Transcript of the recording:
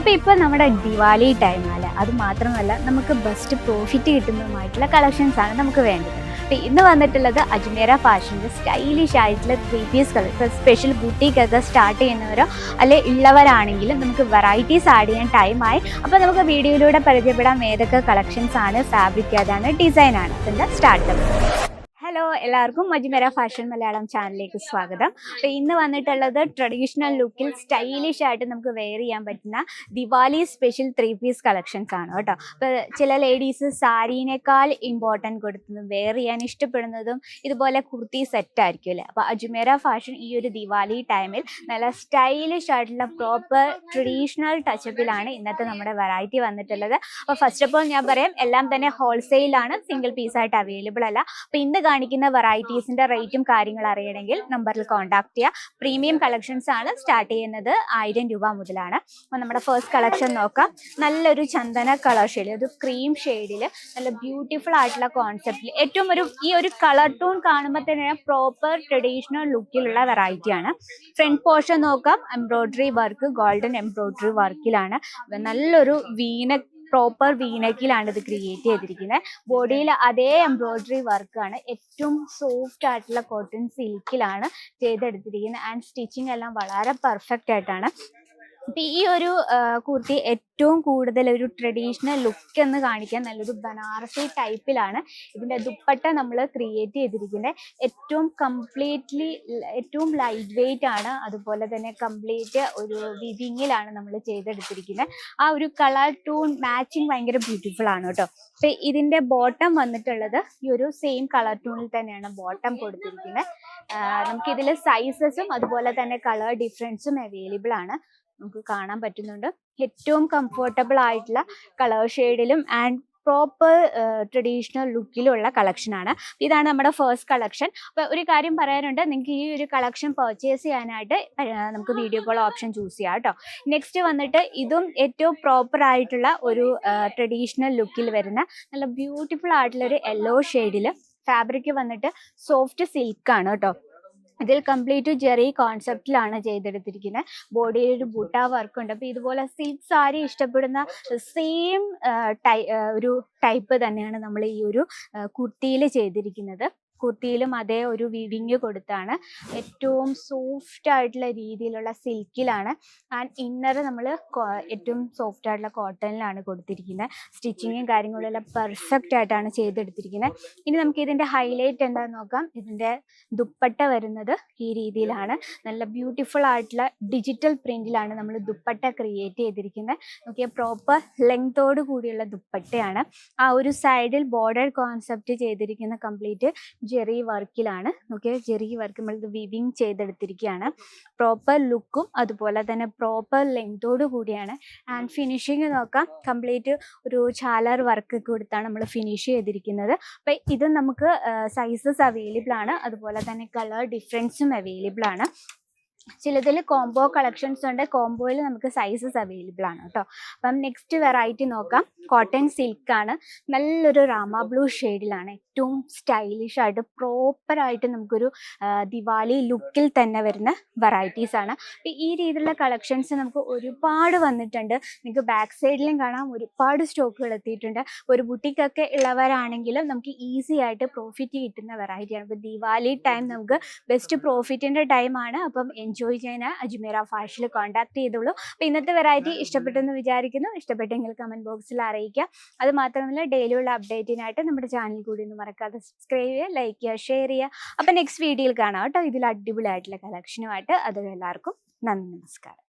അപ്പോൾ ഇപ്പോൾ നമ്മുടെ ദിവാലി ടൈമാണ് അത് മാത്രമല്ല നമുക്ക് ബെസ്റ്റ് പ്രോഫിറ്റ് കിട്ടുന്നതുമായിട്ടുള്ള കളക്ഷൻസ് ആണ് നമുക്ക് വേണ്ടത്. അപ്പോൾ ഇന്ന് വന്നിട്ടുള്ളത് അജ്മേര ഫാഷന്റെ സ്റ്റൈലിഷ് ആയിട്ടുള്ള ത്രീ പീസ് കളർ ഇപ്പോൾ സ്പെഷ്യൽ ബുട്ടീക്കൊക്കെ സ്റ്റാർട്ട് ചെയ്യുന്നവരോ അല്ലെ ഉള്ളവരാണെങ്കിലും നമുക്ക് വെറൈറ്റീസ് ആഡ് ചെയ്യാൻ ടൈമായി അപ്പോൾ നമുക്ക് വീഡിയോയിലൂടെ പരിചയപ്പെടാം ഏതൊക്കെ കളക്ഷൻസ് ആണ് ഫാബ്രിക് അതാണ് ഡിസൈനാണ് അതിന്റെ സ്റ്റാർട്ടപ്പ് ഹലോ എല്ലാവർക്കും മജ്മര ഫാഷൻ മലയാളം ചാനലിലേക്ക് സ്വാഗതം. അപ്പോൾ ഇന്ന് വന്നിട്ടുള്ളത് ട്രഡീഷണൽ ലുക്കിൽ സ്റ്റൈലിഷ് ആയിട്ട് നമുക്ക് വെയർ ചെയ്യാൻ പറ്റുന്ന Diwali special three piece collections ആണ് കേട്ടോ. അപ്പോൾ ചില ലേഡീസ് സാരീനേക്കാൾ ഇമ്പോർട്ടന്റ് കൊടുത്തതും വെയർ ചെയ്യാൻ ഇഷ്ടപ്പെടുന്നതും ഇതുപോലെ കുർത്തി സെറ്റ് ആയിരിക്കും അല്ലേ? അപ്പോൾ അജ്മേര ഫാഷൻ ഈ ഒരു ദിവാലി ടൈമിൽ നല്ല സ്റ്റൈലിഷ് ആയിട്ടുള്ള പ്രോപ്പർ ട്രഡീഷണൽ ടച്ചപ്പിലാണ് ഇന്നത്തെ നമ്മുടെ വെറൈറ്റി വന്നിട്ടുള്ളത്. അപ്പോൾ ഫസ്റ്റ് ഓഫ് ഓൾ ഞാൻ പറയാം എല്ലാം തന്നെ ഹോൾസെയിലാണ് സിംഗിൾ പീസ് ആയിട്ട് അവൈലബിൾ അല്ല. അപ്പോൾ ഇന്ന് കാണിക്കുന്ന വെറൈറ്റീസിന്റെ റേറ്റും കാര്യങ്ങൾ അറിയണമെങ്കിൽ നമ്പറിൽ കോൺടാക്ട് ചെയ്യുക പ്രീമിയം കളക്ഷൻസ് ആണ് സ്റ്റാർട്ട് ചെയ്യുന്നത് ആയിരം രൂപ മുതലാണ്. അപ്പോൾ നമ്മുടെ ഫസ്റ്റ് കളക്ഷൻ നോക്കാം. നല്ലൊരു ചന്ദന കളർ ഷെയ്ഡ് ഒരു ക്രീം ഷെയ്ഡിൽ നല്ല ബ്യൂട്ടിഫുൾ ആയിട്ടുള്ള കോൺസെപ്റ്റിൽ ഏറ്റവും ഒരു ഈ ഒരു കളർ ടൂൺ കാണുമ്പോൾ തന്നെ പ്രോപ്പർ ട്രഡീഷണൽ ലുക്കിലുള്ള വെറൈറ്റി ആണ്. ഫ്രണ്ട് പോർഷൻ നോക്കാം. എംബ്രോയിഡറി വർക്ക് ഗോൾഡൻ എംബ്രോയിഡറി വർക്കിലാണ് നല്ലൊരു വീന പ്രോപ്പർ വീനക്കിലാണ് ഇത് ക്രിയേറ്റ് ചെയ്തിരിക്കുന്നത് ബോഡിയിൽ അതേ എംബ്രോയിഡറി വർക്കാണ് ഏറ്റവും സോഫ്റ്റ് ആയിട്ടുള്ള കോട്ടൺ സിൽക്കിലാണ് ചെയ്തെടുത്തിരിക്കുന്നത് ആൻഡ് സ്റ്റിച്ചിങ് എല്ലാം വളരെ പെർഫെക്റ്റ് ആയിട്ടാണ് ഇപ്പം ഈ ഒരു കുർത്തി ഏറ്റവും കൂടുതൽ ഒരു ട്രഡീഷണൽ ലുക്ക് എന്ന് കാണിക്കാൻ നല്ലൊരു ബനാറസി ടൈപ്പിലാണ് ഇതിന്റെ ദുപ്പട്ട നമ്മൾ ക്രിയേറ്റ് ചെയ്തിരിക്കുന്നത് ഏറ്റവും കംപ്ലീറ്റ്ലി ഏറ്റവും ലൈറ്റ് വെയിറ്റ് ആണ്. അതുപോലെ തന്നെ കംപ്ലീറ്റ് ഒരു വിവിങ്ങിലാണ് നമ്മൾ ചെയ്തെടുത്തിരിക്കുന്നത് ആ ഒരു കളർ ടൂൺ മാച്ചിങ് ഭയങ്കര ബ്യൂട്ടിഫുൾ ആണ് കേട്ടോ. അപ്പൊ ഇതിന്റെ ബോട്ടം വന്നിട്ടുള്ളത് ഈ ഒരു സെയിം കളർ ടൂണിൽ തന്നെയാണ് ബോട്ടം കൊടുത്തിരിക്കുന്നത് നമുക്ക് ഇതിൽ സൈസസും അതുപോലെ തന്നെ കളർ ഡിഫറൻസും അവൈലബിൾ ആണ്. നമുക്ക് കാണാൻ പറ്റുന്നുണ്ട്. ഏറ്റവും കംഫർട്ടബിൾ ആയിട്ടുള്ള കളർ ഷെയ്ഡിലും ആൻഡ് പ്രോപ്പർ ട്രഡീഷണൽ ലുക്കിലുള്ള കളക്ഷൻ ആണ്. ഇതാണ് നമ്മുടെ ഫസ്റ്റ് കളക്ഷൻ അപ്പോൾ ഒരു കാര്യം പറയാനുണ്ട്. നിങ്ങൾക്ക് ഈ ഒരു കളക്ഷൻ പർച്ചേസ് ചെയ്യാനായിട്ട് നമുക്ക് വീഡിയോ കോൾ ഓപ്ഷൻ ചൂസ് ചെയ്യാം കേട്ടോ. നെക്സ്റ്റ് വന്നിട്ട് ഇതും ഏറ്റവും പ്രോപ്പർ ആയിട്ടുള്ള ഒരു ട്രഡീഷണൽ ലുക്കിൽ വരുന്ന നല്ല ബ്യൂട്ടിഫുൾ ആയിട്ടുള്ള ഒരു യെല്ലോ ഷെയ്ഡിൽ ഫാബ്രിക് വന്നിട്ട് സോഫ്റ്റ് സിൽക്ക് ആണ് കേട്ടോ. ഇതിൽ കംപ്ലീറ്റ് ജെറി കോൺസെപ്റ്റിലാണ് ചെയ്തെടുത്തിരിക്കുന്നത് ബോഡിയിൽ ഒരു ബുട്ട വർക്ക് ഉണ്ട്. അപ്പോൾ ഇതുപോലെ സിൽക്ക് സാരി ഇഷ്ടപ്പെടുന്ന സെയിം ഒരു ടൈപ്പ് തന്നെയാണ് നമ്മൾ ഈ ഒരു കുർത്തിയിൽ ചെയ്തിരിക്കുന്നത്. കുർത്തിയിലും അതേ ഒരു വിവിങ് കൊടുത്താണ്. ഏറ്റവും സോഫ്റ്റ് ആയിട്ടുള്ള രീതിയിലുള്ള സിൽക്കിലാണ്. ആൻഡ് ഇന്നർ നമ്മൾ ഏറ്റവും സോഫ്റ്റ് ആയിട്ടുള്ള കോട്ടണിലാണ് കൊടുത്തിരിക്കുന്നത്. സ്റ്റിച്ചിങ്ങും കാര്യങ്ങളും എല്ലാം പെർഫെക്റ്റ് ആയിട്ടാണ് ചെയ്തെടുത്തിരിക്കുന്നത്. ഇനി നമുക്ക് ഇതിന്റെ ഹൈലൈറ്റ് എന്താണെന്ന് നോക്കാം. ഇതിന്റെ ദുപ്പട്ട വരുന്നത് ഈ രീതിയിലാണ്. നല്ല ബ്യൂട്ടിഫുൾ ആയിട്ടുള്ള ഡിജിറ്റൽ പ്രിന്റിലാണ് നമ്മൾ ദുപ്പട്ട ക്രിയേറ്റ് ചെയ്തിരിക്കുന്നത്. നോക്കിയ പ്രോപ്പർ ലെങ്തോട് കൂടിയുള്ള ദുപ്പട്ടയാണ്. ആ ഒരു സൈഡിൽ ബോർഡർ കോൺസെപ്റ്റ് ചെയ്തിരിക്കുന്ന കംപ്ലീറ്റ് ജെറി വർക്കിലാണ്. നോക്കിയ ജെറി വർക്ക് നമ്മൾ വിവിങ് ചെയ്തെടുത്തിരിക്കുകയാണ് പ്രോപ്പർ ലുക്കും അതുപോലെ തന്നെ പ്രോപ്പർ ലെങ്തോട് കൂടിയാണ്. ആൻഡ് ഫിനിഷിങ് നോക്കാം. കംപ്ലീറ്റ് ഒരു ചാലർ വർക്ക് കൊടുത്താണ് നമ്മൾ ഫിനിഷ് ചെയ്തിരിക്കുന്നത്. അപ്പം ഇത് നമുക്ക് സൈസസ് അവൈലബിൾ ആണ്. അതുപോലെ തന്നെ കളർ ഡിഫറൻസും അവൈലബിൾ ആണ്. ചിലതിൽ കോംബോ കളക്ഷൻസ് ഉണ്ട്. കോംബോയിൽ നമുക്ക് സൈസസ് അവൈലബിൾ ആണ് കേട്ടോ. അപ്പം നെക്സ്റ്റ് വെറൈറ്റി നോക്കാം. കോട്ടൺ സിൽക്ക് ആണ്. നല്ലൊരു രാമ ബ്ലൂ ഷെയ്ഡിലാണ് ഏറ്റവും സ്റ്റൈലിഷ് ആയിട്ട് പ്രോപ്പറായിട്ട് നമുക്കൊരു ദിവാലി ലുക്കിൽ തന്നെ വരുന്ന വെറൈറ്റീസ് ആണ്. ഈ രീതിയിലുള്ള കളക്ഷൻസ് നമുക്ക് ഒരുപാട് വന്നിട്ടുണ്ട്. നിങ്ങൾക്ക് ബാക്ക് സൈഡിലും കാണാം. ഒരുപാട് സ്റ്റോക്കുകൾ എത്തിയിട്ടുണ്ട്. ഒരു ബുട്ടിക്കൊക്കെ ഉള്ളവരാണെങ്കിലും നമുക്ക് ഈസി ആയിട്ട് പ്രോഫിറ്റ് കിട്ടുന്ന വെറൈറ്റിയാണ് അപ്പോൾ ദിവാലി ടൈം നമുക്ക് ബെസ്റ്റ് പ്രോഫിറ്റിന്റെ ടൈമാണ് അപ്പം എൻജോയ് ചെയ്യാൻ അജ്മീറ ഫാഷനിൽ കോൺടാക്ട് ചെയ്തോളൂ. അപ്പോൾ ഇന്നത്തെ വെറൈറ്റി ഇഷ്ടപ്പെട്ടെന്ന് വിചാരിക്കുന്നു. ഇഷ്ടപ്പെട്ടെങ്കിൽ കമന്റ് ബോക്സിൽ അറിയിക്കുക അത് മാത്രമല്ല ഡെയിലിയുള്ള അപ്ഡേറ്റിനായിട്ട് നമ്മുടെ ചാനൽ കൂടി ഒന്ന് മറക്കാതെ സബ്സ്ക്രൈബ് ചെയ്യുക ലൈക്ക് ചെയ്യുക ഷെയർ ചെയ്യുക. അപ്പോൾ നെക്സ്റ്റ് വീഡിയോയിൽ കാണാം കേട്ടോ. ഇതിൽ അടിപൊളിയായിട്ടുള്ള കളക്ഷനുമായിട്ട് അത് എല്ലാവർക്കും നന്ദി നമസ്കാരം.